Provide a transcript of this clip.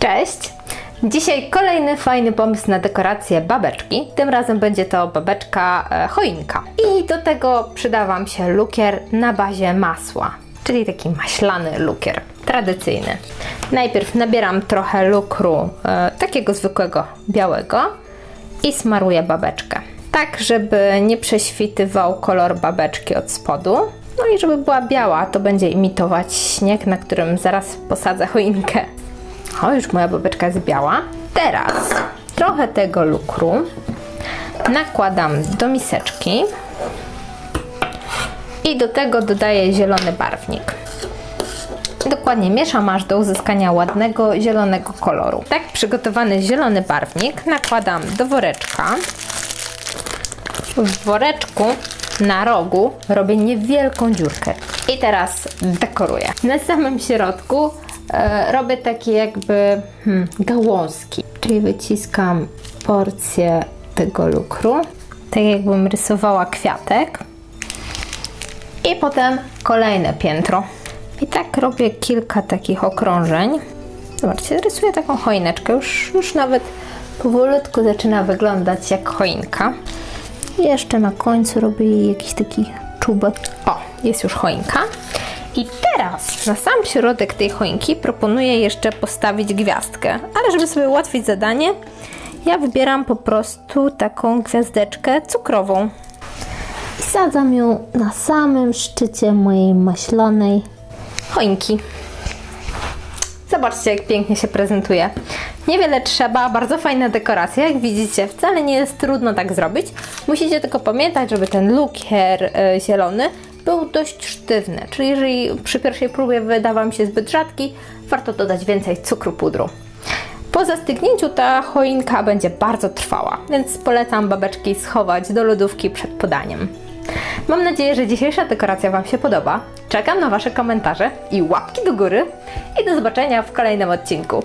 Cześć! Dzisiaj kolejny fajny pomysł na dekorację babeczki. Tym razem będzie to babeczka e, choinka. I do tego przyda Wam się lukier na bazie masła, czyli taki maślany lukier, tradycyjny. Najpierw nabieram trochę lukru, e, takiego zwykłego białego i smaruję babeczkę. Tak, żeby nie prześwitywał kolor babeczki od spodu. No i żeby była biała, to będzie imitować śnieg, na którym zaraz posadzę choinkę. O, już moja babeczka jest biała. Teraz trochę tego lukru nakładam do miseczki i do tego dodaję zielony barwnik. Dokładnie mieszam aż do uzyskania ładnego zielonego koloru. Tak przygotowany zielony barwnik nakładam do woreczka. W woreczku na rogu robię niewielką dziurkę. I teraz dekoruję. Na samym środku robię takie jakby hmm, gałązki. Czyli wyciskam porcję tego lukru. Tak jakbym rysowała kwiatek. I potem kolejne piętro. I tak robię kilka takich okrążeń. Zobaczcie, rysuję taką choineczkę. Już, już nawet powolutku zaczyna wyglądać jak choinka. I jeszcze na końcu robię jakiś taki czubek. O, jest już choinka. I teraz na sam środek tej choinki proponuję jeszcze postawić gwiazdkę. Ale żeby sobie ułatwić zadanie, ja wybieram po prostu taką gwiazdeczkę cukrową. I sadzam ją na samym szczycie mojej maślanej choinki. Zobaczcie, jak pięknie się prezentuje. Niewiele trzeba, bardzo fajna dekoracja. Jak widzicie, wcale nie jest trudno tak zrobić. Musicie tylko pamiętać, żeby ten lukier y, zielony był dość sztywny. Czyli jeżeli przy pierwszej próbie wydawał mi się zbyt rzadki, warto dodać więcej cukru pudru. Po zastygnięciu ta choinka będzie bardzo trwała, więc polecam babeczki schować do lodówki przed podaniem. Mam nadzieję, że dzisiejsza dekoracja Wam się podoba. Czekam na Wasze komentarze i łapki do góry. I do zobaczenia w kolejnym odcinku.